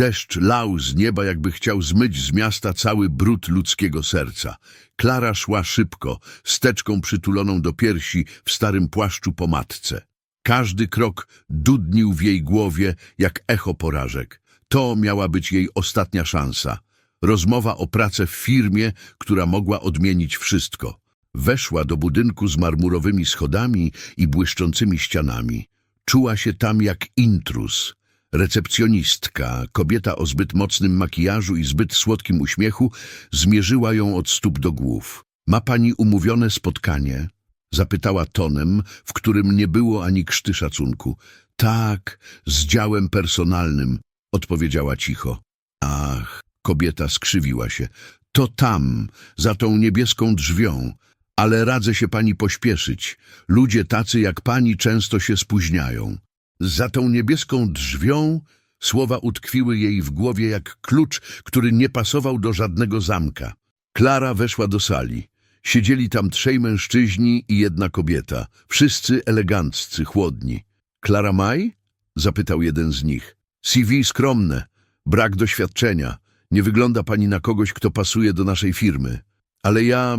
Deszcz lał z nieba, jakby chciał zmyć z miasta cały brud ludzkiego serca. Klara szła szybko, steczką przytuloną do piersi w starym płaszczu po matce. Każdy krok dudnił w jej głowie jak echo porażek. To miała być jej ostatnia szansa. Rozmowa o pracę w firmie, która mogła odmienić wszystko. Weszła do budynku z marmurowymi schodami i błyszczącymi ścianami. Czuła się tam jak intruz. Recepcjonistka, kobieta o zbyt mocnym makijażu i zbyt słodkim uśmiechu, zmierzyła ją od stóp do głów. Ma pani umówione spotkanie? Zapytała tonem, w którym nie było ani krzty szacunku. Tak, z działem personalnym, odpowiedziała cicho. Ach, kobieta skrzywiła się. To tam, za tą niebieską drzwią. Ale radzę się pani pośpieszyć. Ludzie tacy jak pani często się spóźniają. Za tą niebieską drzwią słowa utkwiły jej w głowie jak klucz, który nie pasował do żadnego zamka. Klara weszła do sali. Siedzieli tam trzej mężczyźni i jedna kobieta. Wszyscy eleganccy, chłodni. Klara Maj? Zapytał jeden z nich. CV skromne, brak doświadczenia. Nie wygląda pani na kogoś, kto pasuje do naszej firmy. Ale ja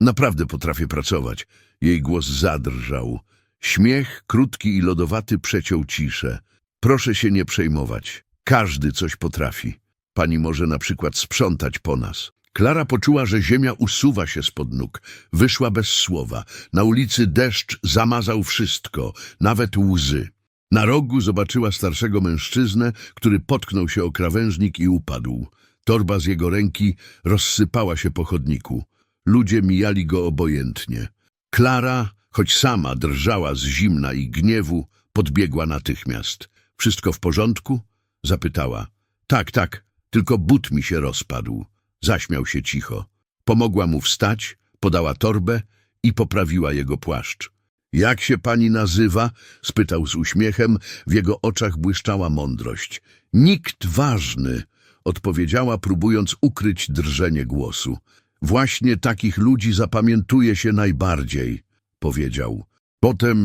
naprawdę potrafię pracować. Jej głos zadrżał. Śmiech, krótki i lodowaty, przeciął ciszę. Proszę się nie przejmować. Każdy coś potrafi. Pani może na przykład sprzątać po nas. Klara poczuła, że ziemia usuwa się spod nóg. Wyszła bez słowa. Na ulicy deszcz zamazał wszystko, nawet łzy. Na rogu zobaczyła starszego mężczyznę, który potknął się o krawężnik i upadł. Torba z jego ręki rozsypała się po chodniku. Ludzie mijali go obojętnie. Klara, choć sama drżała z zimna i gniewu, podbiegła natychmiast. Wszystko w porządku? Zapytała. Tak, tak, tylko but mi się rozpadł. Zaśmiał się cicho. Pomogła mu wstać, podała torbę i poprawiła jego płaszcz. Jak się pani nazywa? spytał z uśmiechem, w jego oczach błyszczała mądrość. Nikt ważny, odpowiedziała, próbując ukryć drżenie głosu. Właśnie takich ludzi zapamiętuje się najbardziej, powiedział. Potem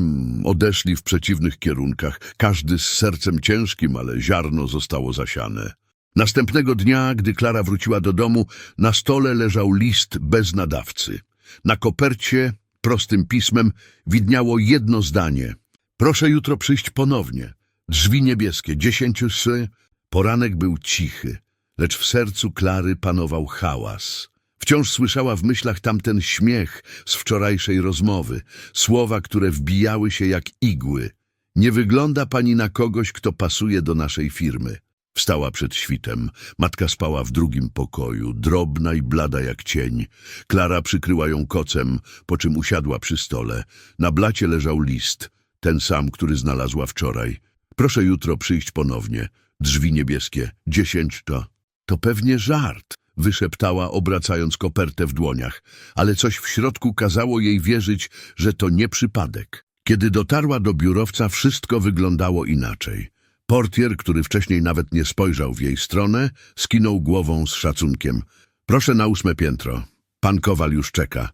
odeszli w przeciwnych kierunkach, każdy z sercem ciężkim, ale ziarno zostało zasiane. Następnego dnia, gdy Klara wróciła do domu, na stole leżał list bez nadawcy. Na kopercie, prostym pismem, widniało jedno zdanie. Proszę jutro przyjść ponownie. Drzwi niebieskie, dziesięciu sy. Poranek był cichy, lecz w sercu Klary panował hałas. Wciąż słyszała w myślach tamten śmiech z wczorajszej rozmowy, słowa, które wbijały się jak igły. Nie wygląda pani na kogoś, kto pasuje do naszej firmy. Wstała przed świtem. Matka spała w drugim pokoju, drobna i blada jak cień. Klara przykryła ją kocem, po czym usiadła przy stole. Na blacie leżał list, ten sam, który znalazła wczoraj. Proszę jutro przyjść ponownie. Drzwi niebieskie, dziesięć to. To pewnie żart, wyszeptała, obracając kopertę w dłoniach, ale coś w środku kazało jej wierzyć, że to nie przypadek. Kiedy dotarła do biurowca, wszystko wyglądało inaczej. Portier, który wcześniej nawet nie spojrzał w jej stronę, skinął głową z szacunkiem. Proszę na ósme piętro. Pan Kowal już czeka.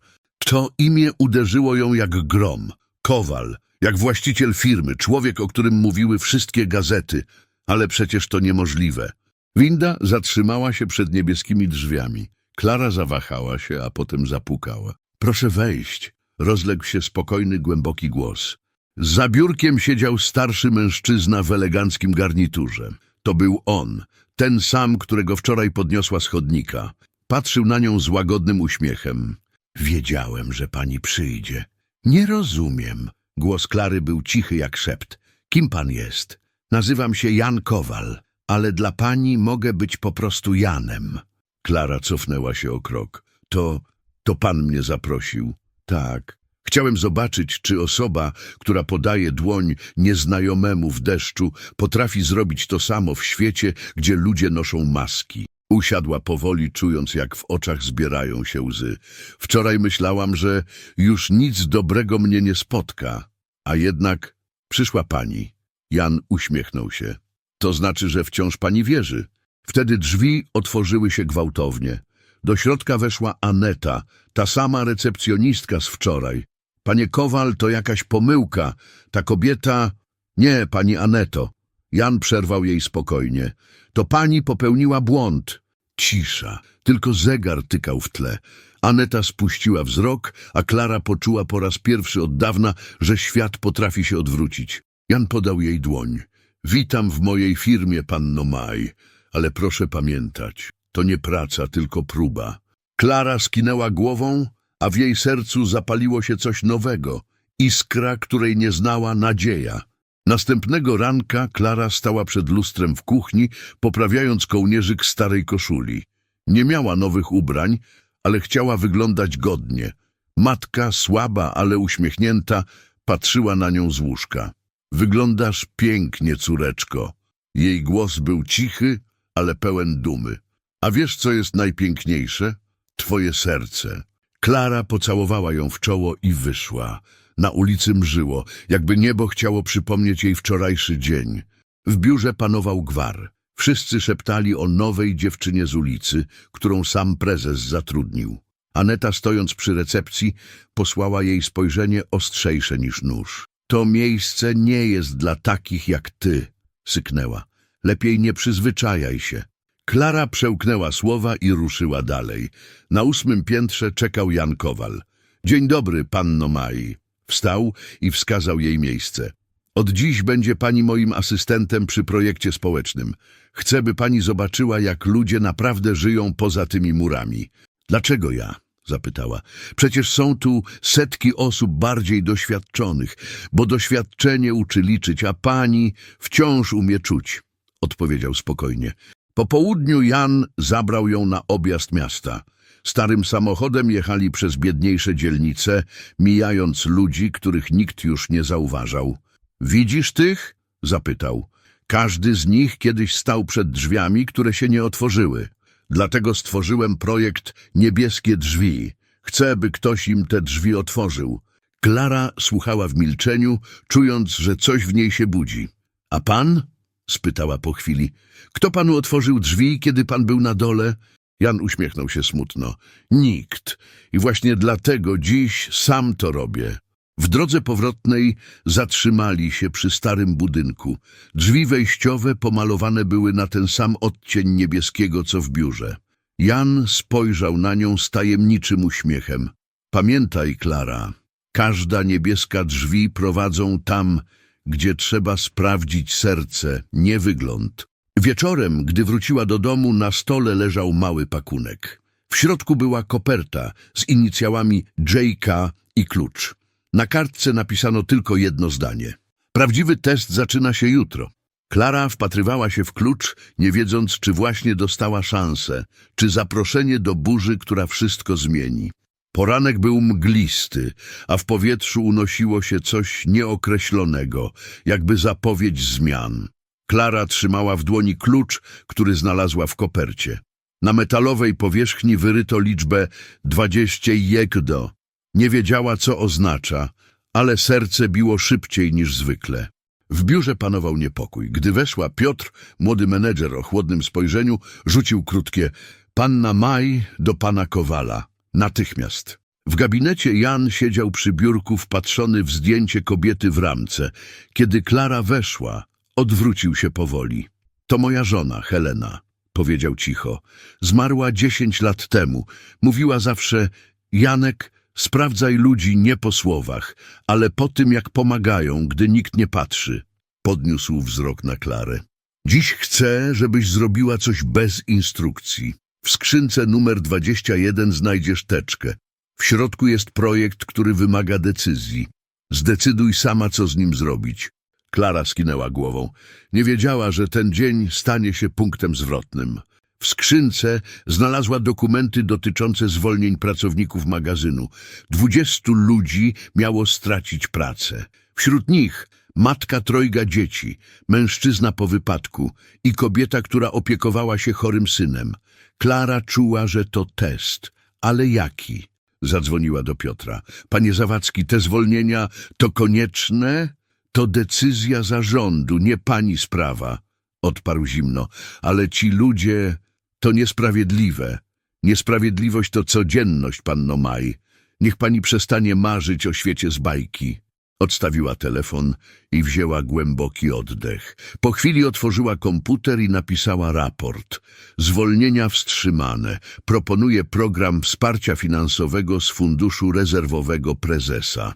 To imię uderzyło ją jak grom. Kowal, jak właściciel firmy, człowiek, o którym mówiły wszystkie gazety. Ale przecież to niemożliwe. Winda zatrzymała się przed niebieskimi drzwiami. Klara zawahała się, a potem zapukała. Proszę wejść. Rozległ się spokojny, głęboki głos. Za biurkiem siedział starszy mężczyzna w eleganckim garniturze. To był on, ten sam, którego wczoraj podniosła schodnika. Patrzył na nią z łagodnym uśmiechem. Wiedziałem, że pani przyjdzie. Nie rozumiem. Głos Klary był cichy jak szept. Kim pan jest? Nazywam się Jan Kowal, ale dla pani mogę być po prostu Janem. Klara cofnęła się o krok. To, to pan mnie zaprosił. Tak. Chciałem zobaczyć, czy osoba, która podaje dłoń nieznajomemu w deszczu, potrafi zrobić to samo w świecie, gdzie ludzie noszą maski. Usiadła powoli, czując, jak w oczach zbierają się łzy. Wczoraj myślałam, że już nic dobrego mnie nie spotka. A jednak przyszła pani. Jan uśmiechnął się. To znaczy, że wciąż pani wierzy. Wtedy drzwi otworzyły się gwałtownie. Do środka weszła Aneta, ta sama recepcjonistka z wczoraj. Panie Kowal, to jakaś pomyłka. Ta kobieta... Nie, pani Aneto. Jan przerwał jej spokojnie. To pani popełniła błąd. Cisza. Tylko zegar tykał w tle. Aneta spuściła wzrok, a Klara poczuła po raz pierwszy od dawna, że świat potrafi się odwrócić. Jan podał jej dłoń. Witam w mojej firmie, panno Maj, ale proszę pamiętać, to nie praca, tylko próba. Klara skinęła głową, a w jej sercu zapaliło się coś nowego. Iskra, której nie znała nadzieja. Następnego ranka Klara stała przed lustrem w kuchni, poprawiając kołnierzyk starej koszuli. Nie miała nowych ubrań, ale chciała wyglądać godnie. Matka, słaba, ale uśmiechnięta, patrzyła na nią z łóżka. Wyglądasz pięknie, córeczko. Jej głos był cichy, ale pełen dumy. A wiesz, co jest najpiękniejsze? Twoje serce. Klara pocałowała ją w czoło i wyszła. Na ulicy mrzyło, jakby niebo chciało przypomnieć jej wczorajszy dzień. W biurze panował gwar. Wszyscy szeptali o nowej dziewczynie z ulicy, którą sam prezes zatrudnił. Aneta, stojąc przy recepcji, posłała jej spojrzenie ostrzejsze niż nóż. To miejsce nie jest dla takich jak ty, syknęła. Lepiej nie przyzwyczajaj się. Klara przełknęła słowa i ruszyła dalej. Na ósmym piętrze czekał Jan Kowal. Dzień dobry, panno Mai. Wstał i wskazał jej miejsce. Od dziś będzie pani moim asystentem przy projekcie społecznym. Chcę, by pani zobaczyła, jak ludzie naprawdę żyją poza tymi murami. Dlaczego ja? Zapytała. Przecież są tu setki osób bardziej doświadczonych, bo doświadczenie uczy liczyć, a pani wciąż umie czuć, odpowiedział spokojnie. Po południu Jan zabrał ją na objazd miasta. Starym samochodem jechali przez biedniejsze dzielnice, mijając ludzi, których nikt już nie zauważał. Widzisz tych? zapytał. Każdy z nich kiedyś stał przed drzwiami, które się nie otworzyły. Dlatego stworzyłem projekt Niebieskie Drzwi. Chcę, by ktoś im te drzwi otworzył. Klara słuchała w milczeniu, czując, że coś w niej się budzi. A pan? spytała po chwili. Kto panu otworzył drzwi, kiedy pan był na dole? Jan uśmiechnął się smutno. Nikt. I właśnie dlatego dziś sam to robię. W drodze powrotnej zatrzymali się przy starym budynku. Drzwi wejściowe pomalowane były na ten sam odcień niebieskiego, co w biurze. Jan spojrzał na nią z tajemniczym uśmiechem. Pamiętaj, Klara, każda niebieska drzwi prowadzą tam, gdzie trzeba sprawdzić serce, nie wygląd. Wieczorem, gdy wróciła do domu, na stole leżał mały pakunek. W środku była koperta z inicjałami JK i klucz. Na kartce napisano tylko jedno zdanie. Prawdziwy test zaczyna się jutro. Klara wpatrywała się w klucz, nie wiedząc, czy właśnie dostała szansę, czy zaproszenie do burzy, która wszystko zmieni. Poranek był mglisty, a w powietrzu unosiło się coś nieokreślonego, jakby zapowiedź zmian. Klara trzymała w dłoni klucz, który znalazła w kopercie. Na metalowej powierzchni wyryto liczbę 20 jekdo. Nie wiedziała, co oznacza, ale serce biło szybciej niż zwykle. W biurze panował niepokój. Gdy weszła, Piotr, młody menedżer o chłodnym spojrzeniu, rzucił krótkie Panna Maj do pana Kowala. Natychmiast. W gabinecie Jan siedział przy biurku wpatrzony w zdjęcie kobiety w ramce. Kiedy Klara weszła, odwrócił się powoli. To moja żona, Helena, powiedział cicho. Zmarła dziesięć lat temu. Mówiła zawsze, Janek, sprawdzaj ludzi nie po słowach, ale po tym, jak pomagają, gdy nikt nie patrzy. Podniósł wzrok na Klarę. Dziś chcę, żebyś zrobiła coś bez instrukcji. W skrzynce numer 21 znajdziesz teczkę. W środku jest projekt, który wymaga decyzji. Zdecyduj sama, co z nim zrobić. Klara skinęła głową. Nie wiedziała, że ten dzień stanie się punktem zwrotnym. W skrzynce znalazła dokumenty dotyczące zwolnień pracowników magazynu. Dwudziestu ludzi miało stracić pracę. Wśród nich matka trojga dzieci, mężczyzna po wypadku i kobieta, która opiekowała się chorym synem. Klara czuła, że to test. Ale jaki? Zadzwoniła do Piotra. Panie Zawadzki, te zwolnienia to konieczne? To decyzja zarządu, nie pani sprawa. Odparł zimno. Ale ci ludzie to niesprawiedliwe. Niesprawiedliwość to codzienność, panno Maj. Niech pani przestanie marzyć o świecie z bajki. Odstawiła telefon i wzięła głęboki oddech. Po chwili otworzyła komputer i napisała raport. Zwolnienia wstrzymane. Proponuje program wsparcia finansowego z Funduszu Rezerwowego Prezesa.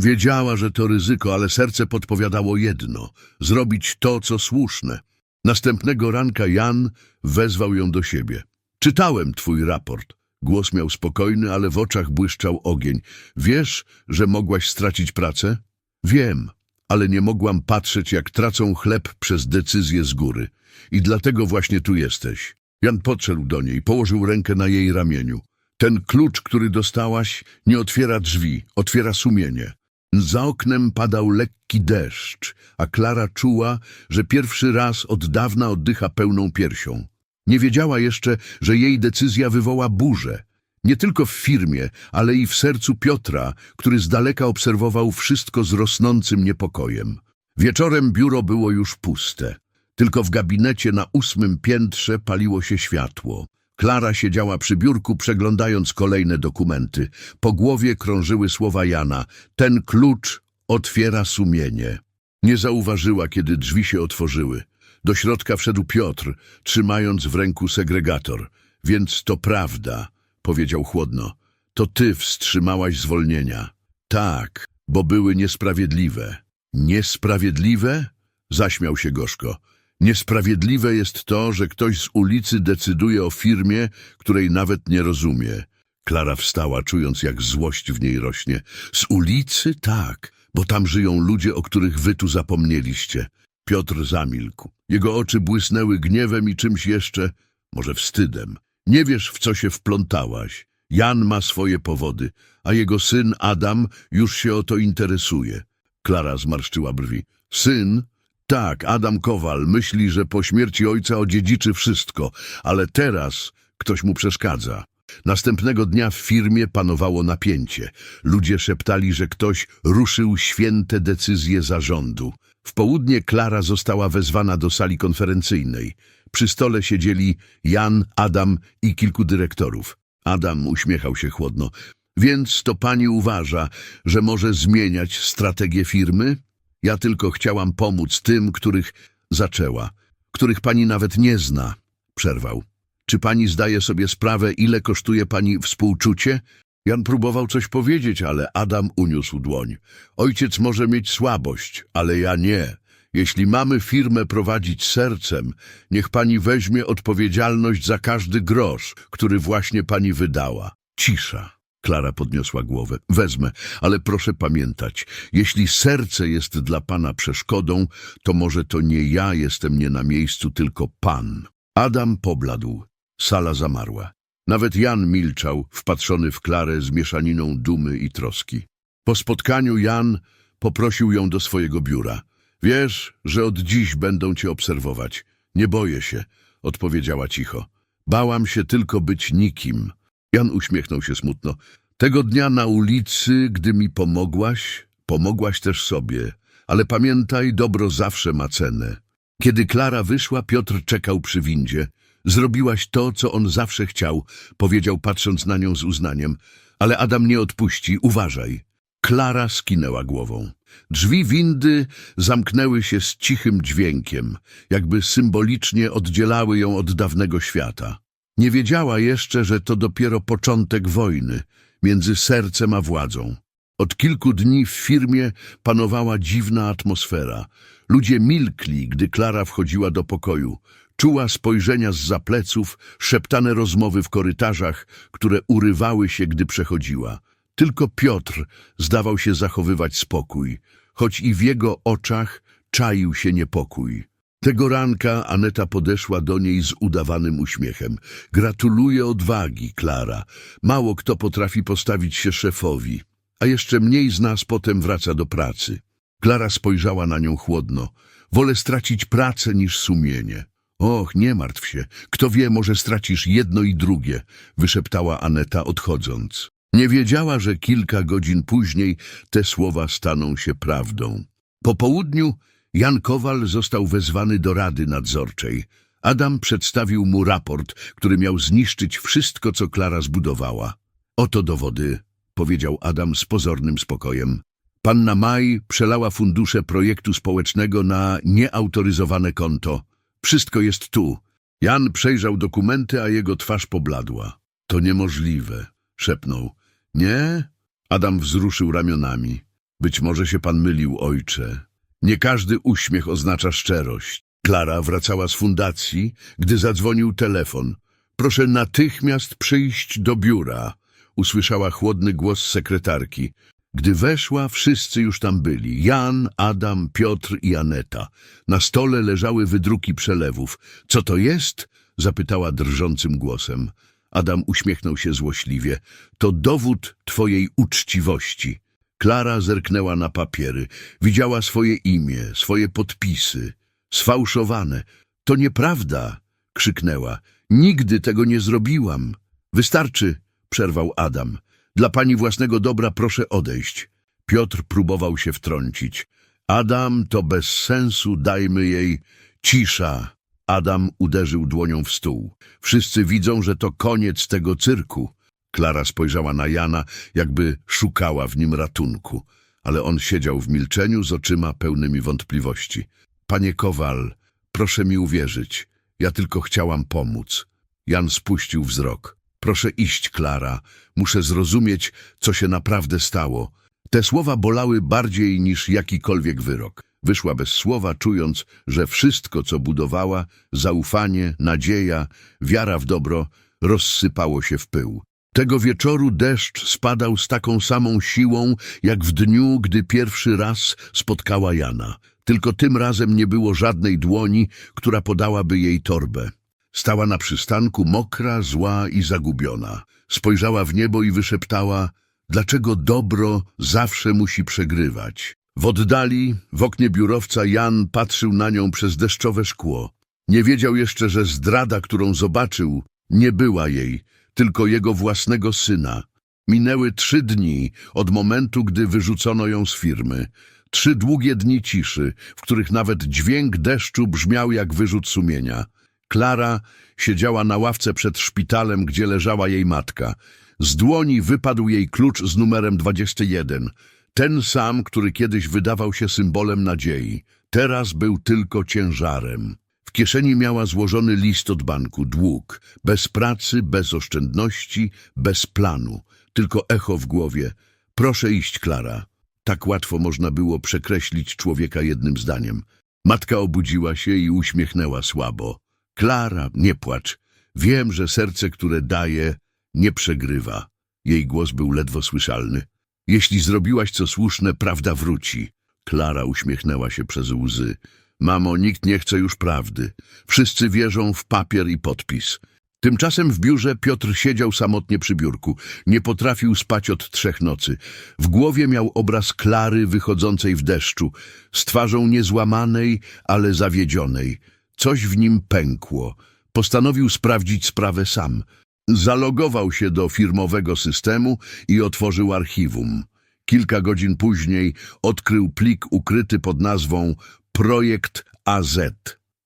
Wiedziała, że to ryzyko, ale serce podpowiadało jedno – zrobić to, co słuszne. Następnego ranka Jan wezwał ją do siebie. Czytałem twój raport. Głos miał spokojny, ale w oczach błyszczał ogień. Wiesz, że mogłaś stracić pracę? Wiem, ale nie mogłam patrzeć, jak tracą chleb przez decyzję z góry. I dlatego właśnie tu jesteś. Jan podszedł do niej, położył rękę na jej ramieniu. Ten klucz, który dostałaś, nie otwiera drzwi, otwiera sumienie. Za oknem padał lekki deszcz, a Klara czuła, że pierwszy raz od dawna oddycha pełną piersią. Nie wiedziała jeszcze, że jej decyzja wywoła burzę. Nie tylko w firmie, ale i w sercu Piotra, który z daleka obserwował wszystko z rosnącym niepokojem. Wieczorem biuro było już puste. Tylko w gabinecie na ósmym piętrze paliło się światło. Klara siedziała przy biurku, przeglądając kolejne dokumenty. Po głowie krążyły słowa Jana. Ten klucz otwiera sumienie. Nie zauważyła, kiedy drzwi się otworzyły. Do środka wszedł Piotr, trzymając w ręku segregator. Więc to prawda, powiedział chłodno. To ty wstrzymałaś zwolnienia. Tak, bo były niesprawiedliwe. Niesprawiedliwe? Zaśmiał się gorzko. Niesprawiedliwe jest to, że ktoś z ulicy decyduje o firmie, której nawet nie rozumie. Klara wstała, czując jak złość w niej rośnie. Z ulicy? Tak, bo tam żyją ludzie, o których wy tu zapomnieliście. Piotr zamilkł. Jego oczy błysnęły gniewem i czymś jeszcze, może wstydem. Nie wiesz, w co się wplątałaś. Jan ma swoje powody, a jego syn Adam już się o to interesuje. Klara zmarszczyła brwi. Syn? Tak, Adam Kowal myśli, że po śmierci ojca odziedziczy wszystko, ale teraz ktoś mu przeszkadza. Następnego dnia w firmie panowało napięcie. Ludzie szeptali, że ktoś ruszył święte decyzje zarządu. W południe Klara została wezwana do sali konferencyjnej. Przy stole siedzieli Jan, Adam i kilku dyrektorów. Adam uśmiechał się chłodno. Więc to pani uważa, że może zmieniać strategię firmy? Ja tylko chciałam pomóc tym, których zaczęła, których pani nawet nie zna, przerwał. Czy pani zdaje sobie sprawę, ile kosztuje pani współczucie? Jan próbował coś powiedzieć, ale Adam uniósł dłoń. Ojciec może mieć słabość, ale ja nie. Jeśli mamy firmę prowadzić sercem, niech pani weźmie odpowiedzialność za każdy grosz, który właśnie pani wydała. Cisza. Klara podniosła głowę. Wezmę, ale proszę pamiętać, jeśli serce jest dla pana przeszkodą, to może to nie ja jestem nie na miejscu, tylko pan. Adam pobladł. Sala zamarła. Nawet Jan milczał, wpatrzony w Klarę z mieszaniną dumy i troski. Po spotkaniu Jan poprosił ją do swojego biura. Wiesz, że od dziś będą cię obserwować. Nie boję się, odpowiedziała cicho. Bałam się tylko być nikim. Jan uśmiechnął się smutno. Tego dnia na ulicy, gdy mi pomogłaś, pomogłaś też sobie. Ale pamiętaj, dobro zawsze ma cenę. Kiedy Klara wyszła, Piotr czekał przy windzie. Zrobiłaś to, co on zawsze chciał, powiedział patrząc na nią z uznaniem. Ale Adam nie odpuści, uważaj. Klara skinęła głową. Drzwi windy zamknęły się z cichym dźwiękiem, jakby symbolicznie oddzielały ją od dawnego świata. Nie wiedziała jeszcze, że to dopiero początek wojny między sercem a władzą. Od kilku dni w firmie panowała dziwna atmosfera. Ludzie milkli, gdy Klara wchodziła do pokoju. Czuła spojrzenia z zapleców, szeptane rozmowy w korytarzach, które urywały się, gdy przechodziła. Tylko Piotr zdawał się zachowywać spokój, choć i w jego oczach czaił się niepokój. Tego ranka Aneta podeszła do niej z udawanym uśmiechem. Gratuluję odwagi, Klara. Mało kto potrafi postawić się szefowi, a jeszcze mniej z nas potem wraca do pracy. Klara spojrzała na nią chłodno. Wolę stracić pracę niż sumienie. Och, nie martw się. Kto wie, może stracisz jedno i drugie, wyszeptała Aneta odchodząc. Nie wiedziała, że kilka godzin później te słowa staną się prawdą. Po południu Jan Kowal został wezwany do Rady Nadzorczej. Adam przedstawił mu raport, który miał zniszczyć wszystko, co Klara zbudowała. Oto dowody, powiedział Adam z pozornym spokojem. Panna Maj przelała fundusze projektu społecznego na nieautoryzowane konto. Wszystko jest tu. Jan przejrzał dokumenty, a jego twarz pobladła. To niemożliwe, szepnął. Nie? Adam wzruszył ramionami. Być może się pan mylił, ojcze. Nie każdy uśmiech oznacza szczerość. Klara wracała z fundacji, gdy zadzwonił telefon. Proszę natychmiast przyjść do biura, usłyszała chłodny głos sekretarki. Gdy weszła, wszyscy już tam byli. Jan, Adam, Piotr i Aneta. Na stole leżały wydruki przelewów. Co to jest? zapytała drżącym głosem. Adam uśmiechnął się złośliwie. To dowód twojej uczciwości. Klara zerknęła na papiery. Widziała swoje imię, swoje podpisy. Sfałszowane. To nieprawda, krzyknęła. Nigdy tego nie zrobiłam. Wystarczy, przerwał Adam. Dla pani własnego dobra proszę odejść. Piotr próbował się wtrącić. Adam, to bez sensu, dajmy jej cisza. Adam uderzył dłonią w stół. Wszyscy widzą, że to koniec tego cyrku. Klara spojrzała na Jana, jakby szukała w nim ratunku, ale on siedział w milczeniu z oczyma pełnymi wątpliwości. Panie Kowal, proszę mi uwierzyć, ja tylko chciałam pomóc. Jan spuścił wzrok. Proszę iść, Klara, muszę zrozumieć, co się naprawdę stało. Te słowa bolały bardziej niż jakikolwiek wyrok. Wyszła bez słowa, czując, że wszystko, co budowała, zaufanie, nadzieja, wiara w dobro, rozsypało się w pył. Tego wieczoru deszcz spadał z taką samą siłą, jak w dniu, gdy pierwszy raz spotkała Jana. Tylko tym razem nie było żadnej dłoni, która podałaby jej torbę. Stała na przystanku, mokra, zła i zagubiona. Spojrzała w niebo i wyszeptała, dlaczego dobro zawsze musi przegrywać. W oddali, w oknie biurowca, Jan patrzył na nią przez deszczowe szkło. Nie wiedział jeszcze, że zdrada, którą zobaczył, nie była jej, tylko jego własnego syna. Minęły trzy dni od momentu, gdy wyrzucono ją z firmy. Trzy długie dni ciszy, w których nawet dźwięk deszczu brzmiał jak wyrzut sumienia. Klara siedziała na ławce przed szpitalem, gdzie leżała jej matka. Z dłoni wypadł jej klucz z numerem 21. Ten sam, który kiedyś wydawał się symbolem nadziei. Teraz był tylko ciężarem. Kieszeni miała złożony list od banku, dług. Bez pracy, bez oszczędności, bez planu. Tylko echo w głowie. Proszę iść, Klara. Tak łatwo można było przekreślić człowieka jednym zdaniem. Matka obudziła się i uśmiechnęła słabo. Klara, nie płacz. Wiem, że serce, które daje, nie przegrywa. Jej głos był ledwo słyszalny. Jeśli zrobiłaś co słuszne, prawda wróci. Klara uśmiechnęła się przez łzy. Mamo, nikt nie chce już prawdy. Wszyscy wierzą w papier i podpis. Tymczasem w biurze Piotr siedział samotnie przy biurku. Nie potrafił spać od trzech nocy. W głowie miał obraz Klary wychodzącej w deszczu, z twarzą niezłamanej, ale zawiedzionej. Coś w nim pękło. Postanowił sprawdzić sprawę sam. Zalogował się do firmowego systemu i otworzył archiwum. Kilka godzin później odkrył plik ukryty pod nazwą Projekt AZ.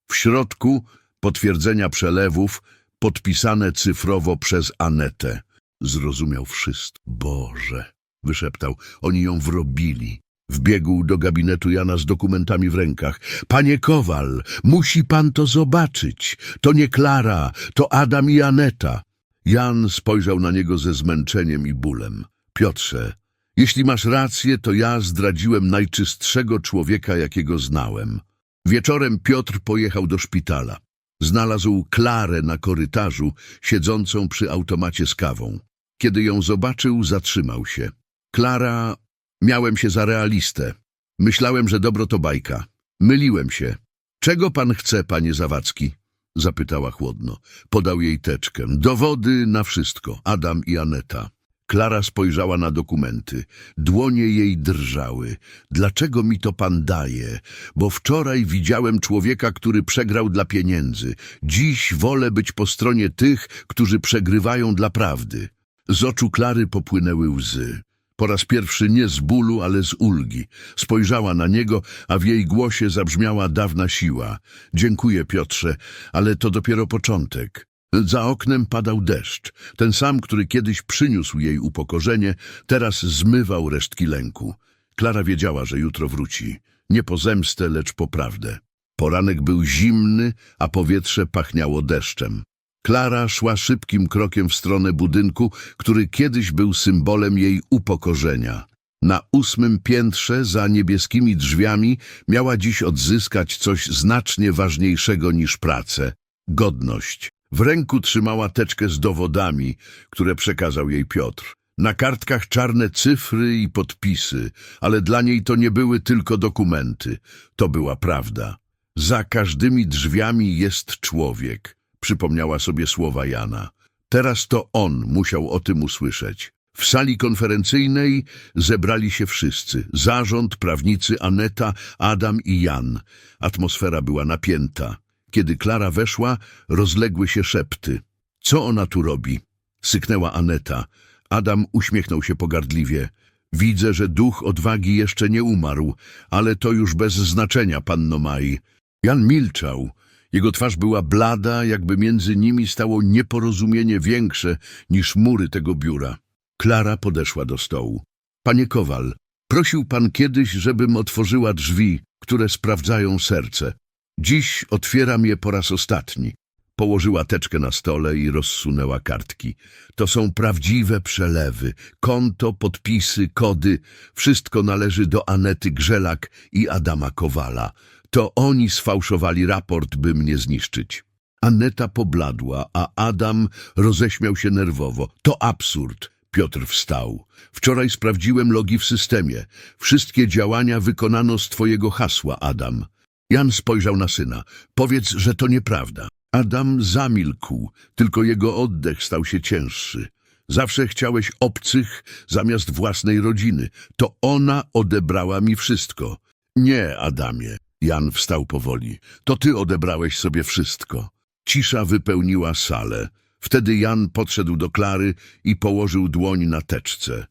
W środku potwierdzenia przelewów podpisane cyfrowo przez Anetę. Zrozumiał wszystko. Boże, wyszeptał, oni ją wrobili. Wbiegł do gabinetu Jana z dokumentami w rękach. Panie Kowal, musi pan to zobaczyć. To nie Klara, to Adam i Aneta. Jan spojrzał na niego ze zmęczeniem i bólem. Piotrze, jeśli masz rację, to ja zdradziłem najczystszego człowieka, jakiego znałem. Wieczorem Piotr pojechał do szpitala. Znalazł Klarę na korytarzu, siedzącą przy automacie z kawą. Kiedy ją zobaczył, zatrzymał się. Klara, miałem się za realistę. Myślałem, że dobro to bajka. Myliłem się. Czego pan chce, panie Zawadzki? Zapytała chłodno. Podał jej teczkę. Dowody na wszystko. Adam i Aneta. Klara spojrzała na dokumenty. Dłonie jej drżały. Dlaczego mi to pan daje? Bo wczoraj widziałem człowieka, który przegrał dla pieniędzy. Dziś wolę być po stronie tych, którzy przegrywają dla prawdy. Z oczu Klary popłynęły łzy. Po raz pierwszy nie z bólu, ale z ulgi. Spojrzała na niego, a w jej głosie zabrzmiała dawna siła. Dziękuję, Piotrze, ale to dopiero początek. Za oknem padał deszcz. Ten sam, który kiedyś przyniósł jej upokorzenie, teraz zmywał resztki lęku. Klara wiedziała, że jutro wróci. Nie po zemstę, lecz po prawdę. Poranek był zimny, a powietrze pachniało deszczem. Klara szła szybkim krokiem w stronę budynku, który kiedyś był symbolem jej upokorzenia. Na ósmym piętrze, za niebieskimi drzwiami, miała dziś odzyskać coś znacznie ważniejszego niż pracę godność. W ręku trzymała teczkę z dowodami, które przekazał jej Piotr. Na kartkach czarne cyfry i podpisy, ale dla niej to nie były tylko dokumenty. To była prawda. Za każdymi drzwiami jest człowiek, przypomniała sobie słowa Jana. Teraz to on musiał o tym usłyszeć. W sali konferencyjnej zebrali się wszyscy. Zarząd, prawnicy, Aneta, Adam i Jan. Atmosfera była napięta. Kiedy Klara weszła, rozległy się szepty. Co ona tu robi? Syknęła Aneta. Adam uśmiechnął się pogardliwie. Widzę, że duch odwagi jeszcze nie umarł, ale to już bez znaczenia, panno Mai. Jan milczał. Jego twarz była blada, jakby między nimi stało nieporozumienie większe niż mury tego biura. Klara podeszła do stołu. Panie Kowal, prosił pan kiedyś, żebym otworzyła drzwi, które sprawdzają serce. Dziś otwieram je po raz ostatni. Położyła teczkę na stole i rozsunęła kartki. To są prawdziwe przelewy. Konto, podpisy, kody. Wszystko należy do Anety Grzelak i Adama Kowala. To oni sfałszowali raport, by mnie zniszczyć. Aneta pobladła, a Adam roześmiał się nerwowo. To absurd. Piotr wstał. Wczoraj sprawdziłem logi w systemie. Wszystkie działania wykonano z twojego hasła, Adam. Jan spojrzał na syna. Powiedz, że to nieprawda. Adam zamilkł, tylko jego oddech stał się cięższy. Zawsze chciałeś obcych zamiast własnej rodziny. To ona odebrała mi wszystko. Nie, Adamie. Jan wstał powoli. To ty odebrałeś sobie wszystko. Cisza wypełniła salę. Wtedy Jan podszedł do Klary i położył dłoń na teczce.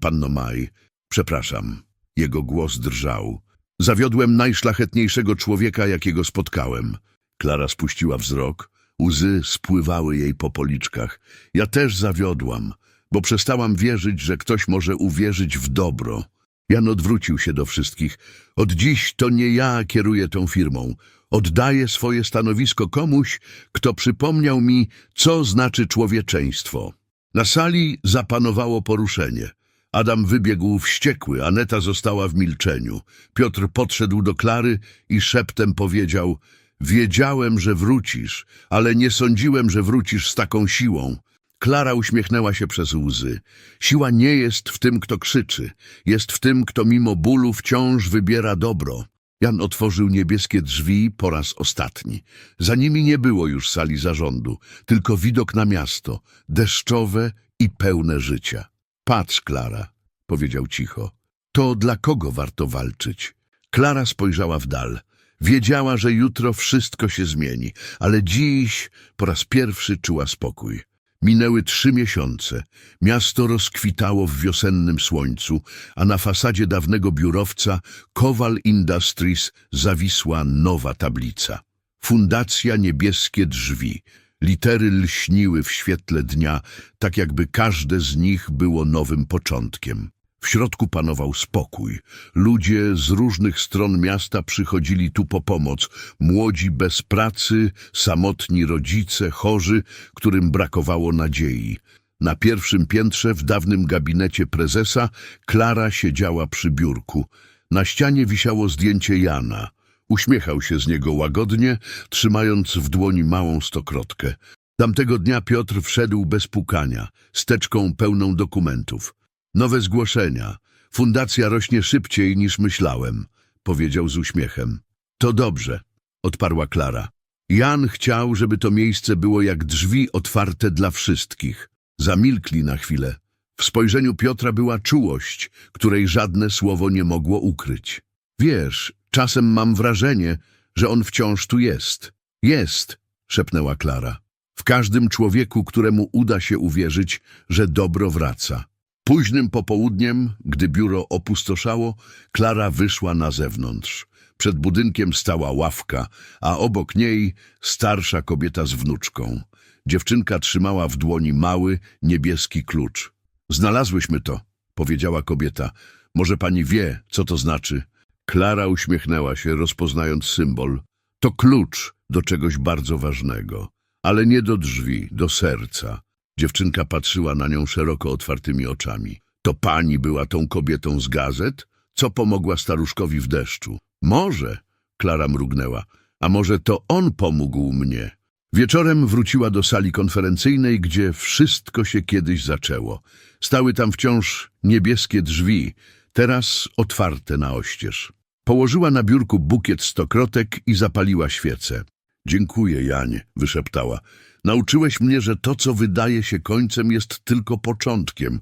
Panno Maj, przepraszam. Jego głos drżał. Zawiodłem najszlachetniejszego człowieka, jakiego spotkałem. Klara spuściła wzrok. Łzy spływały jej po policzkach. Ja też zawiodłam, bo przestałam wierzyć, że ktoś może uwierzyć w dobro. Jan odwrócił się do wszystkich. Od dziś to nie ja kieruję tą firmą. Oddaję swoje stanowisko komuś, kto przypomniał mi, co znaczy człowieczeństwo. Na sali zapanowało poruszenie. Adam wybiegł wściekły, Aneta została w milczeniu. Piotr podszedł do Klary i szeptem powiedział Wiedziałem, że wrócisz, ale nie sądziłem, że wrócisz z taką siłą. Klara uśmiechnęła się przez łzy. Siła nie jest w tym, kto krzyczy. Jest w tym, kto mimo bólu wciąż wybiera dobro. Jan otworzył niebieskie drzwi po raz ostatni. Za nimi nie było już sali zarządu, tylko widok na miasto, deszczowe i pełne życia. Patrz, Klara, powiedział cicho. To dla kogo warto walczyć? Klara spojrzała w dal. Wiedziała, że jutro wszystko się zmieni, ale dziś po raz pierwszy czuła spokój. Minęły trzy miesiące. Miasto rozkwitało w wiosennym słońcu, a na fasadzie dawnego biurowca Kowal Industries zawisła nowa tablica. Fundacja Niebieskie Drzwi. Litery lśniły w świetle dnia, tak jakby każde z nich było nowym początkiem. W środku panował spokój. Ludzie z różnych stron miasta przychodzili tu po pomoc. Młodzi bez pracy, samotni rodzice, chorzy, którym brakowało nadziei. Na pierwszym piętrze w dawnym gabinecie prezesa Klara siedziała przy biurku. Na ścianie wisiało zdjęcie Jana. Uśmiechał się z niego łagodnie, trzymając w dłoni małą stokrotkę. Tamtego dnia Piotr wszedł bez pukania, z teczką pełną dokumentów. Nowe zgłoszenia. Fundacja rośnie szybciej niż myślałem, powiedział z uśmiechem. To dobrze, odparła Klara. Jan chciał, żeby to miejsce było jak drzwi otwarte dla wszystkich. Zamilkli na chwilę. W spojrzeniu Piotra była czułość, której żadne słowo nie mogło ukryć. Wiesz, czasem mam wrażenie, że on wciąż tu jest. Jest, szepnęła Klara. W każdym człowieku, któremu uda się uwierzyć, że dobro wraca. Późnym popołudniem, gdy biuro opustoszało, Klara wyszła na zewnątrz. Przed budynkiem stała ławka, a obok niej starsza kobieta z wnuczką. Dziewczynka trzymała w dłoni mały, niebieski klucz. Znalazłyśmy to, powiedziała kobieta. Może pani wie, co to znaczy? Klara uśmiechnęła się, rozpoznając symbol. To klucz do czegoś bardzo ważnego, ale nie do drzwi, do serca. Dziewczynka patrzyła na nią szeroko otwartymi oczami. To pani była tą kobietą z gazet? Co pomogła staruszkowi w deszczu? Może, Klara mrugnęła, a może to on pomógł mnie? Wieczorem wróciła do sali konferencyjnej, gdzie wszystko się kiedyś zaczęło. Stały tam wciąż niebieskie drzwi, teraz otwarte na oścież. Położyła na biurku bukiet stokrotek i zapaliła świecę. Dziękuję, Janie, wyszeptała. Nauczyłeś mnie, że to, co wydaje się końcem, jest tylko początkiem.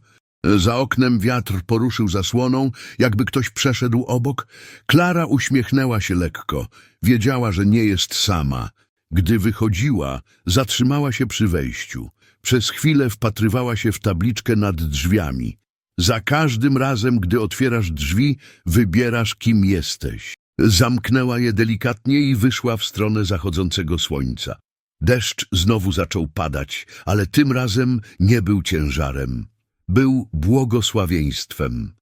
Za oknem wiatr poruszył zasłoną, jakby ktoś przeszedł obok. Klara uśmiechnęła się lekko. Wiedziała, że nie jest sama. Gdy wychodziła, zatrzymała się przy wejściu. Przez chwilę wpatrywała się w tabliczkę nad drzwiami. Za każdym razem, gdy otwierasz drzwi, wybierasz, kim jesteś. Zamknęła je delikatnie i wyszła w stronę zachodzącego słońca. Deszcz znowu zaczął padać, ale tym razem nie był ciężarem. Był błogosławieństwem.